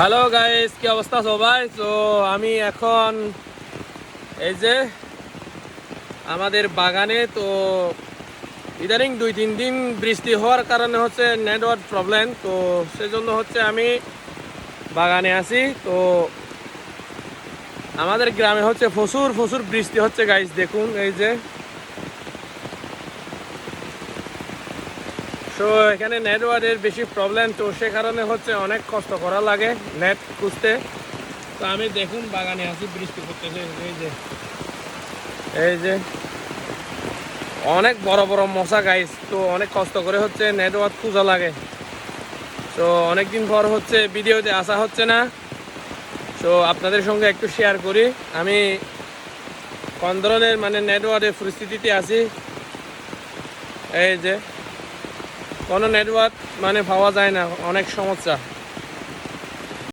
Hello guys কি অবস্থা সবাই? তো আমি এখন এই যে আমাদের বাগানে, তো ইদানিং দুই, তিন দিন বৃষ্টি হওয়ার কারণে হচ্ছে নেটওয়ার্ক প্রবলেম তো সেজন্য হচ্ছে আমি বাগানে আছি। তো আমাদের গ্রামে হচ্ছে প্রচুর প্রচুর বৃষ্টি হচ্ছে গাইস দেখুন, এই যে। তো এখানে নেটওয়ার্কের বেশি প্রবলেম তো সে কারণে হচ্ছে অনেক কষ্ট করা লাগে নেট খুঁজতে। তো আমি দেখুন বাগানে আছি, বৃষ্টি করতেছে এই যে। এই যে। অনেক বড় বড় মশা গাইস তো অনেক কষ্ট করে হচ্ছে নেটওয়ার্ক খুঁজা লাগে। তো অনেকদিন পর হচ্ছে ভিডিওতে আসা হচ্ছে না। তো আপনাদের সঙ্গে একটু শেয়ার করি। আমি কোন ধরনের মানে নেটওয়ার্কের পরিস্থিতিতে আছি। এই যে। কোনো নেটওয়ার্ক মানে পাওয়া যায় না অনেক সমস্যা।